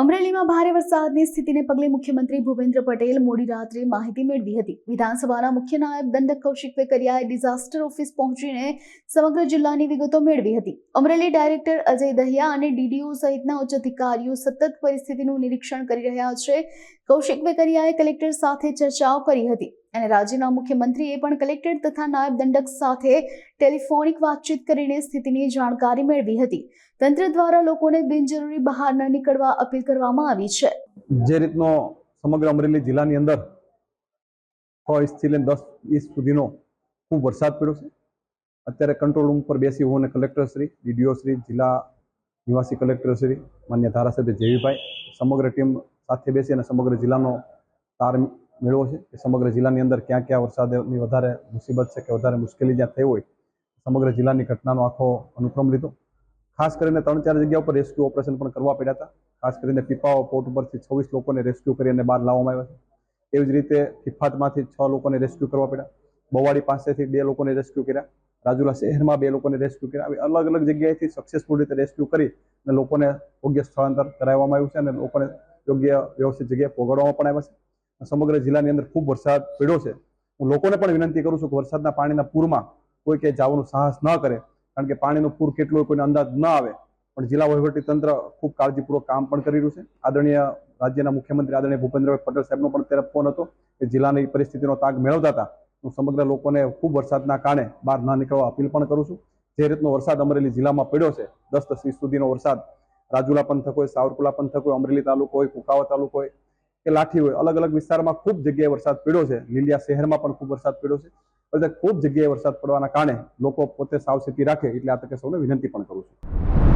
અમરેલીમાં ભારે વરસાદની સ્થિતિને પગલે મુખ્યમંત્રી ભૂપેન્દ્ર પટેલ મોડી રાત્રે માહિતી મેળવી હતી. વિધાનસભાના મુખ્ય નાયબ દંડક કૌશિક વેકરિયાએ ડિઝાસ્ટર ઓફિસ પહોંચીને સમગ્ર જિલ્લાની વિગતો મેળવી હતી. અમરેલી ડાયરેક્ટર અજય દહિયા અને ડીડીઓ સહિતના ઉચ્ચ અધિકારીઓ સતત પરિસ્થિતિનું નિરીક્ષણ કરી રહ્યા છે. કૌશિક વેકરિયાએ કલેક્ટર સાથે ચર્ચાઓ કરી હતી. અને રાજ્યના મુખ્યમંત્રીએ પણ કલેક્ટર તથા નાયબ દંડક સાથે ટેલિફોનિક વાતચીત કરીને સ્થિતિની જાણકારી મેળવી હતી. તંત્ર દ્વારા લોકોને બિનજરૂરી બહાર ન નીકળવા અપીલ કરવામાં આવી છે. જે રીતનો સમગ્ર અમરેલી જિલ્લાની અંદર છ ઇંચથી લઈને દસ ઇંચ સુધીનો ખૂબ વરસાદ પડ્યો છે. અત્યારે કંટ્રોલ રૂમ પર બેસી હું અને કલેક્ટરશ્રી ડીડીઓ શ્રી, જિલ્લા નિવાસી કલેક્ટરશ્રી માન્ય ધારાસભ્ય જેવીભાઈ, સમગ્ર ટીમ સાથે બેસી અને સમગ્ર જિલ્લાનો તાર મેળવો છે કે સમગ્ર જિલ્લાની અંદર ક્યાં ક્યાં વરસાદની વધારે મુસીબત છે કે વધારે મુશ્કેલી જ્યાં થઈ હોય, સમગ્ર જિલ્લાની ઘટનાનો આખો અનુક્રમ લીધો. ખાસ કરીને ત્રણ ચાર જગ્યા ઉપર રેસ્ક્યુ ઓપરેશન પણ કરવા પડ્યા હતા. ખાસ કરીને પીપાઓ પોર્ટ ઉપરથી છવ્વીસ લોકોને રેસ્ક્યુ કરી અને બહાર લાવવામાં આવ્યા છે. એવી જ રીતે ફિફાતમાંથી છ લોકોને રેસ્ક્યુ કરવા પડ્યા. બવાડી પાસેથી બે લોકોને રેસ્ક્યુ કર્યા. રાજુલા શહેરમાં બે લોકોને રેસ્ક્યુ કર્યા. આવી અલગ અલગ જગ્યાએથી સક્સેસફુલ રીતે રેસ્ક્યુ કરી અને લોકોને યોગ્ય સ્થળાંતર કરાવવામાં આવ્યું છે અને લોકોને યોગ્ય વ્યવસ્થિત જગ્યાએ પહોંચાડવામાં પણ આવ્યા છે. સમગ્ર જિલ્લાની અંદર ખૂબ વરસાદ પડ્યો છે. હું લોકોને પણ વિનંતી કરું છું કે વરસાદના પાણીના પૂરમાં કોઈ કે જવાનું સાહસ ન કરે, કારણ કે પાણીનું પૂર કેટલું કોઈને અંદાજ ન આવે. પણ જિલ્લા વહીવટી તંત્ર ખૂબ કાળજીપૂર્વક કામ પણ કરી રહ્યું છે. આદરણીય રાજ્યના મુખ્યમંત્રી આદરણીય ભૂપેન્દ્રભાઈ પટેલ સાહેબનો પણ ત્યારે ફોન હતો કે જિલ્લાની પરિસ્થિતિનો તાગ મેળવતા હતા. હું સમગ્ર લોકોને ખૂબ વરસાદના કારણે બહાર ન નીકળવા અપીલ પણ કરું છું. જે રીતનો વરસાદ અમરેલી જિલ્લામાં પડ્યો છે, દસ દસ સુધીનો વરસાદ, રાજુલા પંથક હોય સાવરકુલા પંથક હોય, અમરેલી તાલુકો હોય, કુકાવા તાલુકો હોય કે લાઠી હોય. અલગ અલગ વિસ્તારમાં ખૂબ જગ્યાએ વરસાદ પડ્યો છે. લીલિયા શહેરમાં પણ ખૂબ વરસાદ પડ્યો છે. બધા ખૂબ જગ્યાએ વરસાદ પડવાના કારણે લોકો પોતે સાવચેતી રાખે. એટલે આ તકે સૌને વિનંતી પણ કરું છું.